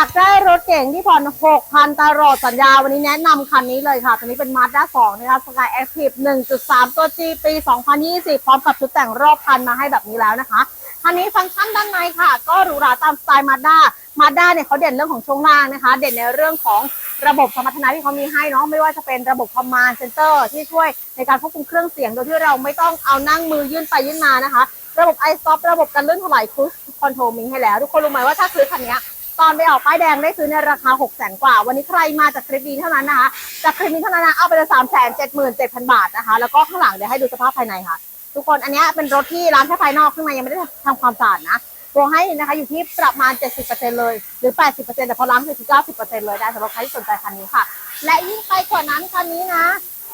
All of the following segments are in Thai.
ากได้รถเก่งที่ผ่อน6,000ตลอดสัญญา วันนี้แนะนำคันนี้เลยค่ะตัวนี้เป็น Mazda 2 นะคะ Sky Active 1.3 ตัว G ปี 2020 พร้อมกับชุดแต่งรอบคันมาให้แบบนี้แล้วนะคะ คันนี้ฟังก์ชันด้านในค่ะ ก็หรูหราตามสไตล์ Mazda Mazda เนี่ยเขาเด่นเรื่องของช่วงล่างนะคะ เด่นในเรื่องของระบบสมรรถนะที่เขามีให้เนาะไม่ว่าจะเป็นระบบ Command Center ที่ช่วยในการควบคุมเครื่องเสียงโดยที่เราไม่ต้องเอานั่งมือยื่นไปยื่นมานะคะ ระบบ iStop ระบบการเลื่อนถลาย Cruise Control มีให้แล้ว ทุกคนรู้ไหมว่าถ้าซื้อคันนี้ ตอนไปออกป้ายแดงได้ซื้อในราคา 6 0 0 0 0กว่า วันนี้ใครมาจากคลิปนี้เท่านั้นนะคะ จากคลิปนี้เท่านั้นนะเอาไปเลย3 7 7 0 0 0บาทนะคะ แล้วก็ข้างหลังเดี๋ยวให้ดูสภาพภายในค่ะ ทุกคนอันนี้เป็นรถที่ร้านแค่ภายนอกข้างในยังไม่ได้ทำความสะอาดนะตัวให้นะคะอยู่ที่ประมาณ 70%เลย หรือ 80%แต่พอล้างเสร็จคือ90%เลยได้สำหรับใครที่สนใจคันนี้ค่ะ และยิ่งไปกว่านั้นคันนี้นะ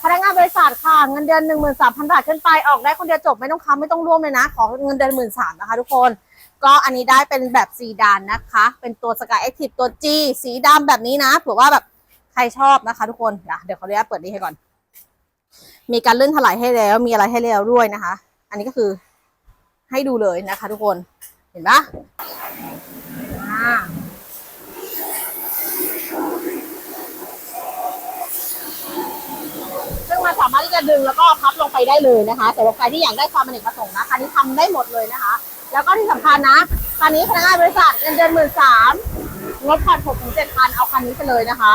พนักงานบริษัทค่ะเงินเดือน13,000บาทขึ้นไปออกได้คนเดียวจบไม่ต้องค้ำไม่ต้องร่วมเลยนะ ขอเงินเดือน13,000นะคะทุกคน ก็อันนี้ได้เป็นแบบสีดานนะคะ เป็นตัว Sky Active ตัว G สีดำแบบนี้นะเผื่อว่าแบบใครชอบนะคะ ทุกคนเดี๋ยวเขออนุญาตเปิดนี้ให้ก่อน มีการเลื่อนถลายให้แล้ว มีอะไรให้แล้วด้วยนะคะ อันนี้ก็คือให้ดูเลยนะคะ ทุกคนเห็นปะอ่า ซึ่ง มันสามารถที่จะดึงแล้วก็พับลงไปได้เลยนะคะสำหรับใครที่อยากได้ความอเนกประสงค์นะคันนี้ทำได้หมดเลยนะคะ แล้วก็ที่สำคัญนะคันนี้พนักงานบริษัทเงินเดือนหมื่นสามงบผ่อนหกถึงเจ็ดพันเอาคันนี้ไปเลยนะคะ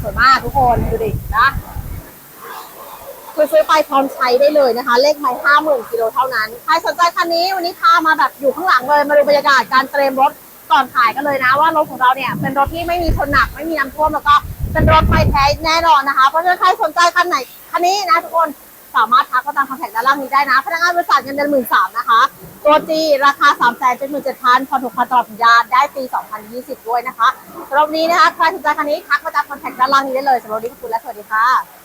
สวยมากทุกคนดูดินะคือซื้อไปพร้อมใช้ได้เลยนะคะ เลขไม้ห้าหมื่นกิโลเท่านั้น ใครสนใจคันนี้วันนี้พามาแบบอยู่ข้างหลังเลย มาดูบรรยากาศการเตรียมรถก่อนขายกันเลยนะ ว่ารถของเราเนี่ยเป็นรถที่ไม่มีชนหนักไม่มีน้ำท่วมแล้วก็เป็นรถไม่แท้แน่นอนนะคะ เพราะฉะนั้นใครสนใจคันไหน คันนี้นะทุกคนสามารถทักมาตามคอนแทคด้านล่างนี้ได้นะ พนักงานบริษัทเงินเดือนหมื่นสามนะคะ ตัวจีราคา3 7 7 0 0 0ผ่อนถูกพันตลอดสัญญาได้ปี 2020 ด้วยนะคะสำหรับนี้นะคะใครสนใจคันนี้ทักมาตามคอนแทคด้านล่างนี้ได้เลยสำหรับวันนี้ขอบคุณและสวัสดีค่ะ